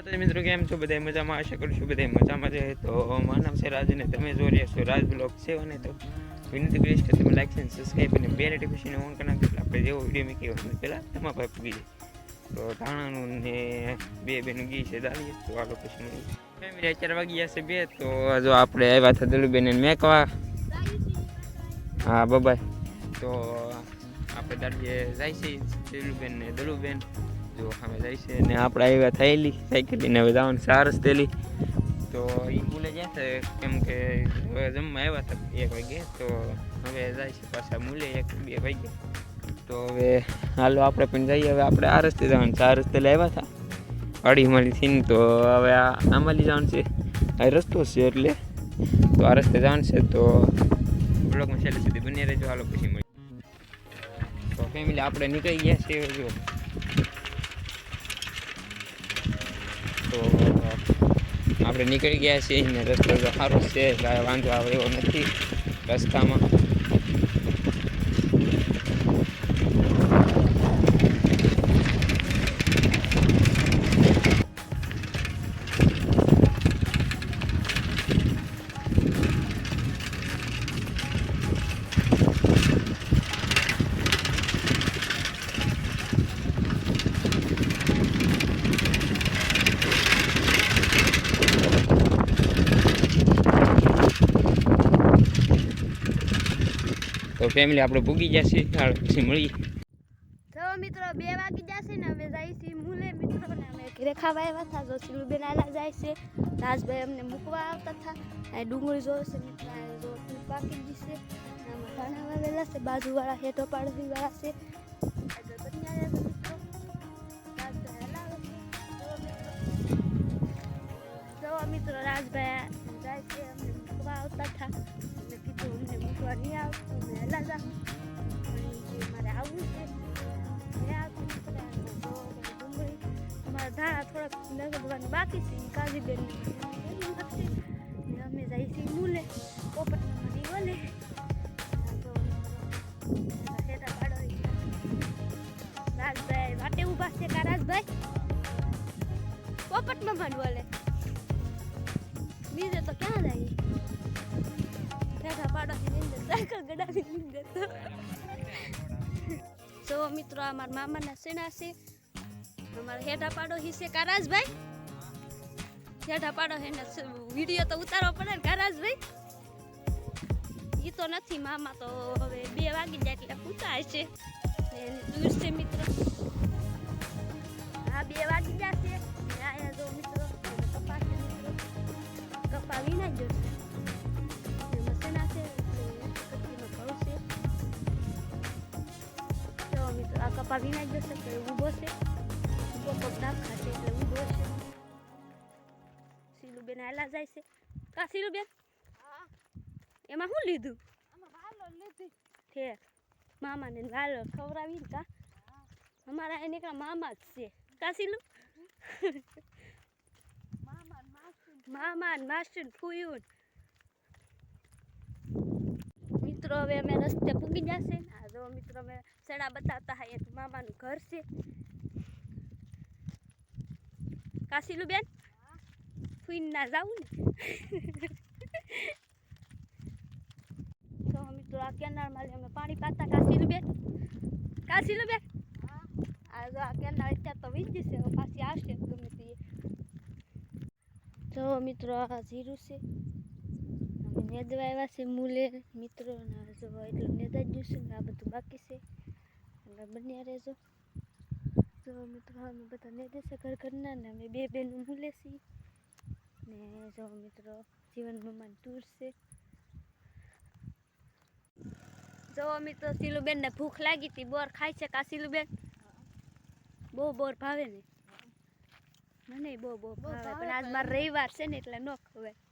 માતાજી, મિત્રો, કેમ છો? બધા મજામાં? આશા કરું છું બધા મજામાં છે. તો મારું નામ છે રાજ અને તમે જોઈ રહ્યા છો રાજ બ્લોગ છે અને તો વિનંતી કરીશ કે તમે લાઈક અને સબસ્ક્રાઈબ અને બે નોટિફિકેશન ઓન કરી નાખજો. એટલે આપણે જેવો વીડિયો મૂકી હોય પહેલાં તમારા ભાઈ પૂગી તો ધાણાનું ને બે બેનું ઘી છે દાલીએ તો આ લોકેશન ફેમિલી અત્યારે વાગી જશે બે. તો જો આપણે આવ્યા હતા દલુબેન મેકવા. હા બબાય તો આપણે દાડીએ જાય છે દલુબેન ને દલુબેન જો અમે જાય છે ને આપણે આવ્યા થયેલી, સાયકલ ને હવે જવાનું સારસ થયેલી તો એ મૂલે ગયા છે, કેમ કે જમવા આવ્યા હતા એક વાગે, તો હવે જાય છે પાછા મૂલે એક, બે વાગે. તો હવે હાલો આપણે પણ જઈએ, હવે આપણે આ રસ્તે જવાનું ચાર રસ્તે આવ્યા હતા વાડીમાંથી થઈને તો હવે આ આમાલી જવાનું છે. આ રસ્તો છે એટલે, તો આ રસ્તે જવાનું છે, તો બ્લોગમાં છેલ્લે સુધી બની રહેજો. હાલો પછી મળી તો ફેમિલી આપણે નીકળી ગયા છીએ, જો. તો આપણે નીકળી ગયા છીએ ને રસ્તો સારો છે વાંધો આવે એવો નથી રસ્તામાં. તો ફેમિલી આપણે ભૂગી ગયા છીએ પછી મળીએ. તો મિત્રો, બે વાગી જશે ને અમે જાય છે મૂલે મિત્રો, ને અમે ઘરે ખાવા આવ્યા હતા, જો સિલુબેન આલા જાય છે. રાજભાઈ અમને મૂકવા આવતા હતા. અને ડુંગળી જોશે મિત્રો જો પાકી જશે. આમાં ધાણા વાવેલા છે, બાજુવાળા હેઠો પાડોશી વાળા છે મિત્રો. રાજભાઈ જાય છે, અમને મૂકવા આવતા હતા. મેં કીધું અમને મૂકવા નહીં આવતું અમે હલા મારે આવવું છે. મેં આવતું અમારા ધાણા થોડાક લગાડવાનું બાકી છે કાજીબેન અમે જઈએ છીએ મૂલે પોપટમાં તો હેઠા રાજભાઈ વાટે ઊભા છે કા રાજભાઈ? પોપટમાં પણ બોલે બીજે તો ક્યાં જાય? હેઠા પાડોશી નીંદર સાયકલ ગડાવી નીંદર જો મિત્રો, આ મારા મામાના સેના છે? અમારા હેઠા પાડોશી છે કારાજભાઈ હેઠા પાડોશી વીડિયો તો ઉતારવો પડે ને કારાજભાઈ એ તો નથી, મામા તો હવે બે વાગી જાય એટલે પૂછાય છે. ને દૂર છે મિત્રો. હા, બે વાગી જશે ને અહીંયા જો મિત્રો કપા છે મિત્રો. કપા જ જશે મિત્રો વિના જ જશે તો ઊભો છે ઊભો પગ નાખા છે એટલે ઊભો છે સીલુબેન હાલા જાય છે. કા સીલુબેન એમાં શું લીધું? ઠેક મામાને વાલો ખવડાવી કા? અમારા એને કા મામા જ છે. કા સીલુ મામા ને માસી ને. ફૂયું મિત્રો, હવે અમે રસ્તે પૂગી જશે મિત્રો, અમે સડા બતાવતા હા એક મામાનું ઘર છે. કાશીલું બેન? ફૂઈન ના જાવું ને? તો મિત્રો, આ કેનાળમાં અમે પાણી પાતા. કાશીલું બેન? કાશીલું બેન? આ જો આ કેનાળ અત્યારે તો વીજ જશે પાછી આવશે ગમે તે તો મિત્રો, આ જીરું છે. નેદવા આવ્યા છે મૂલે મિત્રો ના જો એટલે નેદા જ છે ને આ બધું બાકી છે એટલે બન્યા રહેજો તો મિત્રો અમે બધા નેદે છે ઘર ઘરના ને અમે બે બેનું મૂલે છીએ ને જો મિત્રો જીવન મમ્માની ટૂર છે જો મિત્રો સિલુબેનને ભૂખ લાગી હતી બોર ખાય છે કા સિલુબેન બહુ બોર ભાવે ને મને બહુ બહુ ભાવે પણ આજ મારો રવિવાર છે ને એટલે ન ખવાય